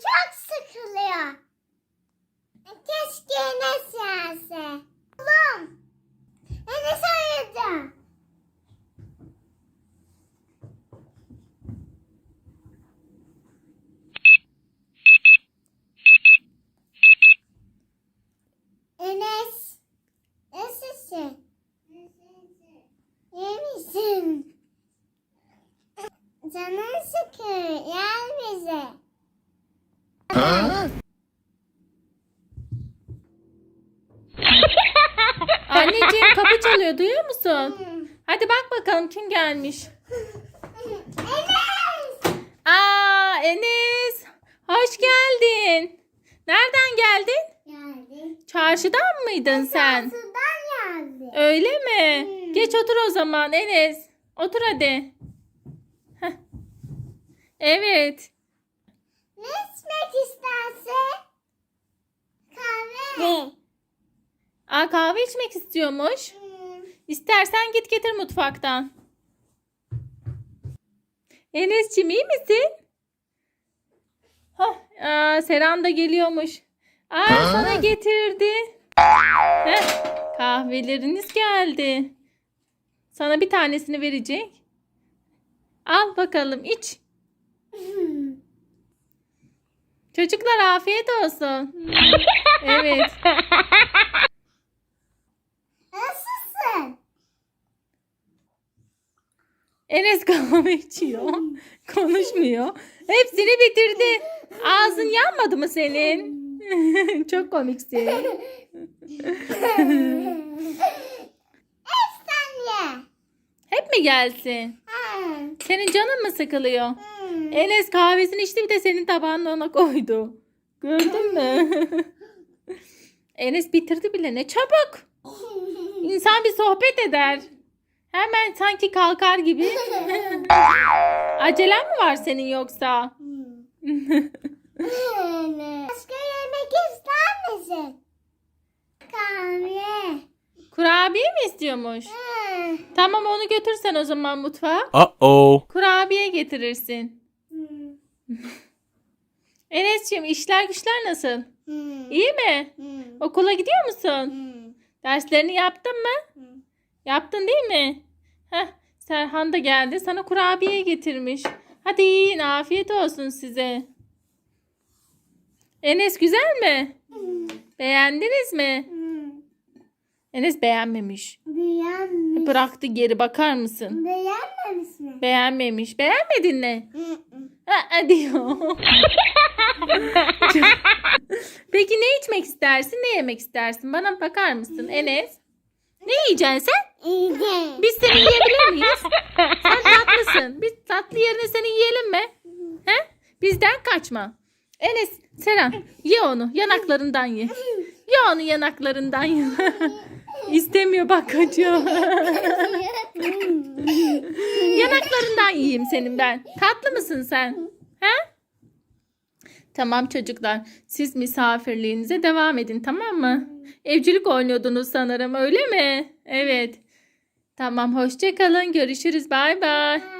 çok sıkılıyor. Keşke Enes gelse. Oğlum. Enes arayacağım. Enes. Nasılsın? İyi misin? Canın sıkıyor. Gel bize. Anneciğim kapı çalıyor duyuyor musun? Hadi bak bakalım kim gelmiş. Enes. Aa Enes. Hoş geldin. Nereden geldin? Geldi. Çarşıdan mıydın sen? Sudan geldi. Öyle mi? Hmm. Geç otur o zaman Enes. Otur hadi. Heh. Evet. Ne içmek istersin? Kahve. Aa kahve içmek istiyormuş. Hmm. İstersen git getir mutfaktan. Enes'cim iyi misin? Hah, aa, Seren da geliyormuş. Aa, sana getirdi. Heh, kahveleriniz geldi. Sana bir tanesini verecek. Al bakalım iç. Çocuklar afiyet olsun. Evet. Nasılsın? Enes kahve içiyor. Konuşmuyor. Hepsini bitirdi. Ağzın yanmadı mı senin? Çok komiksin. Hep mi gelsin? Senin canın mı sıkılıyor? Enes kahvesini içti bir de senin tabağına ona koydu. Gördün mü? Enes bitirdi bile ne çabuk. İnsan bir sohbet eder. Hemen sanki kalkar gibi. Acelen mi var senin yoksa? Başka yemek ister misin? Kahve. Kurabiye mi istiyormuş? Tamam onu götürsen o zaman mutfağa. Uh-oh. Kurabiye getirirsin. Hmm. Enes'ciğim işler güçler nasıl? Hmm. İyi mi? Hmm. Okula gidiyor musun? Hmm. Derslerini yaptın mı? Hmm. Yaptın değil mi? Heh, Serhan da geldi. Sana kurabiye getirmiş. Hadi yiyin. Afiyet olsun size. Enes güzel mi? Beğendiniz mi? Hmm. Enes beğenmemiş. Beğenmiş. Bıraktı geri bakar mısın? Beğenmemiş mi? Beğenmemiş. Beğenmedin mi? Hmm. Aa, diyor. Peki ne içmek istersin? Ne yemek istersin? Bana bakar mısın Enes? Ne yiyeceksin sen? İyi. Biz seni yiyebilir miyiz? Sen tatlısın. Biz tatlı yerine seni yiyelim mi? He? Bizden kaçma. Enes, Seren ye onu. Yanaklarından ye. Ye onu yanaklarından ye. İstemiyor bak kaçıyor. yanaklarından yiyeyim senin ben. Tatlı mısın sen? He? Tamam çocuklar. Siz misafirliğinize devam edin tamam mı? Evcilik oynuyordunuz sanırım öyle mi? Evet. Tamam hoşça kalın. Görüşürüz. Bay bay.